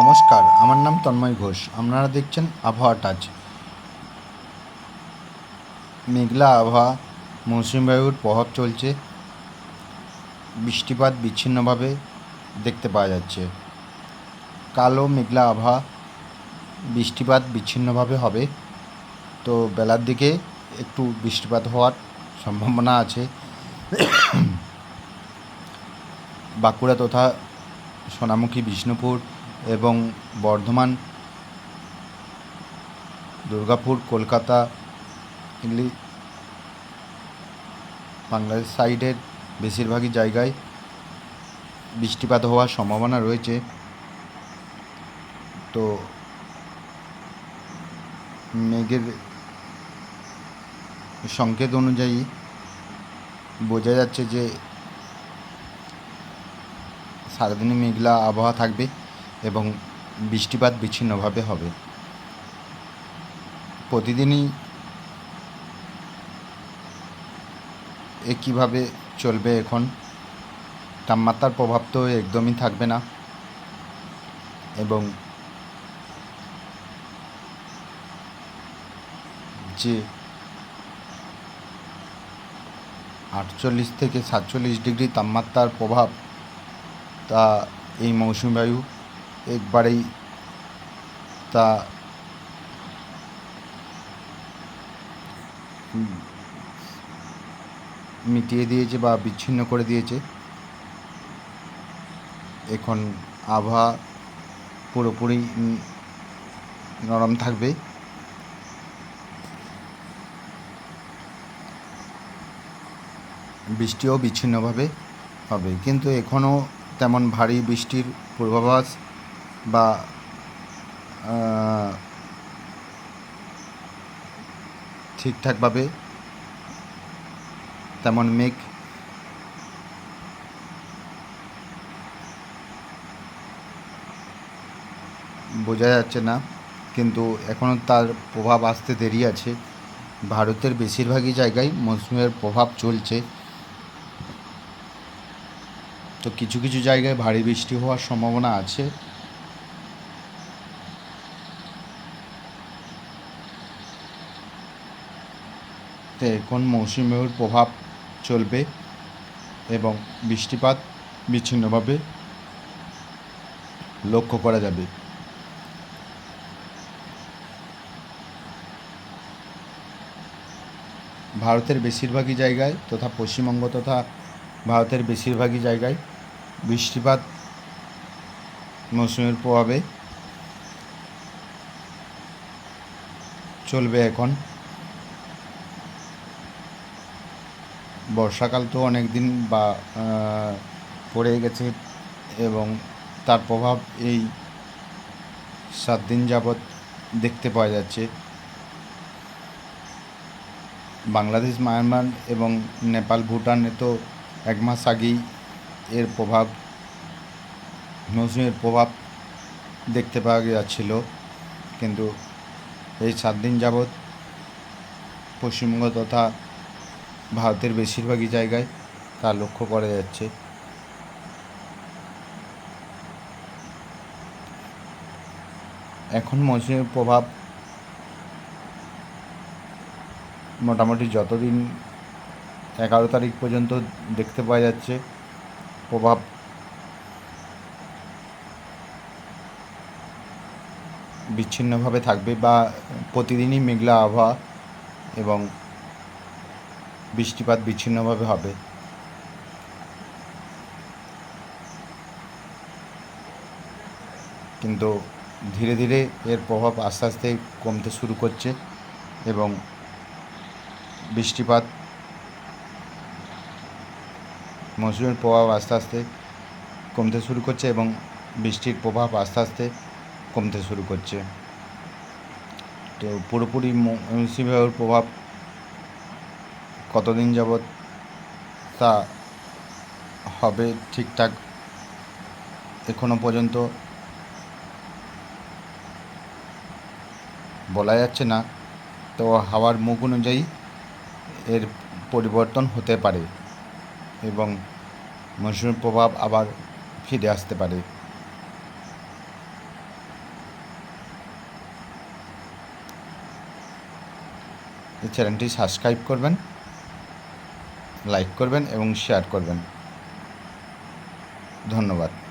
নমস্কার, আমার নাম তন্ময় ঘোষ। আপনারা দেখছেন আবহাওয়া টাচ। মেঘলা আবহাওয়া, মৌসুমি বায়ুর প্রভাব চলছে। বৃষ্টিপাত বিচ্ছিন্নভাবে দেখতে পাওয়া যাচ্ছে। কালো মেঘলা আবহাওয়া, বৃষ্টিপাত বিচ্ছিন্নভাবে হবে। তো বেলার দিকে একটু বৃষ্টিপাত হওয়ার সম্ভাবনা আছে। বাঁকুড়া তথা সোনামুখী, বিষ্ণুপুর এবং বর্ধমান, দুর্গাপুর, কলকাতা এগুলি বাংলাদেশ সাইডের বেশিরভাগই জায়গায় বৃষ্টিপাত হওয়ার সম্ভাবনা রয়েছে। তো মেঘের সংকেত অনুযায়ী বোঝা যাচ্ছে যে সারাদিনই মেঘলা আবহাওয়া থাকবে। এবং বৃষ্টিপাত বিচ্ছিন্নভাবে হবে। প্রতিদিনই একইভাবে চলবে এখন। তাপমাত্রার প্রভাব তো একদমই থাকবে না। এবং যে আটচল্লিশ থেকে সাতচল্লিশ ডিগ্রি তাপমাত্রার প্রভাব তা এই মৌসুমি বায়ু একবারেই তা মিটিয়ে দিয়েছে বা বিচ্ছিন্ন করে দিয়েছে। এখন আবহাওয়া পুরোপুরি নরম থাকবে। বৃষ্টিও বিচ্ছিন্নভাবে হবে। কিন্তু এখনও তেমন ভারী বৃষ্টির পূর্বাভাস বা ঠিকঠাকভাবে তেমন মেঘ বোঝা যাচ্ছে না। কিন্তু এখনও তার প্রভাব আসতে দেরি আছে। ভারতের বেশিরভাগই জায়গায় মৌসুমের প্রভাব চলছে। তো কিছু কিছু জায়গায় ভারী বৃষ্টি হওয়ার সম্ভাবনা আছে। তো এখন মৌসুমি বায়ুর প্রভাব চলবে এবং বৃষ্টিপাত বিচ্ছিন্নভাবে লক্ষ্য করা যাবে? ভারতের বেশিরভাগই জায়গায় তথা পশ্চিমবঙ্গ তথা ভারতের বেশিরভাগই জায়গায় বৃষ্টিপাত মৌসুমের প্রভাবে চলবে এখন। বর্ষাকাল তো অনেক দিন বা পড়ে গেছে এবং তার প্রভাব এই সাত দিন যাবৎ দেখতে পাওয়া যাচ্ছে। বাংলাদেশ, মায়ানমার এবং নেপাল, ভুটানে তো এক মাস আগেই এর প্রভাব, মৌসুমের প্রভাব দেখতে পাওয়া যাচ্ছিল। কিন্তু এই সাত দিন যাবৎ পশ্চিমবঙ্গ তথা ভারতের বেশিরভাগই জায়গায় তা লক্ষ্য করা যাচ্ছে। এখন মৌসুমের প্রভাব মোটামুটি যতদিন এগারো তারিখ পর্যন্ত দেখতে পাওয়া যাচ্ছে, প্রভাব বিচ্ছিন্নভাবে থাকবে বা প্রতিদিনই মেঘলা আবহাওয়া এবং বৃষ্টিপাত বিচ্ছিন্নভাবে হবে। কিন্তু ধীরে ধীরে এর প্রভাব আস্তে আস্তে কমতে শুরু করছে এবং বৃষ্টিপাত, মৌসুমের প্রভাব আস্তে আস্তে কমতে শুরু করছে এবং বৃষ্টির প্রভাব আস্তে আস্তে কমতে শুরু করছে। তো পুরোপুরি মৌসুমি বায়ুর প্রভাব কতদিন যাবৎ তা হবে ঠিকঠাক এখনও পর্যন্ত বলা যাচ্ছে না। তো হাওয়ার মুখ অনুযায়ী এর পরিবর্তন হতে পারে এবং মৌসুমের প্রভাব আবার ফিরে আসতে পারে। এই চ্যানেলটি সাবস্ক্রাইব করবেন। লাইক করবেন এবং শেয়ার করবেন। ধন্যবাদ।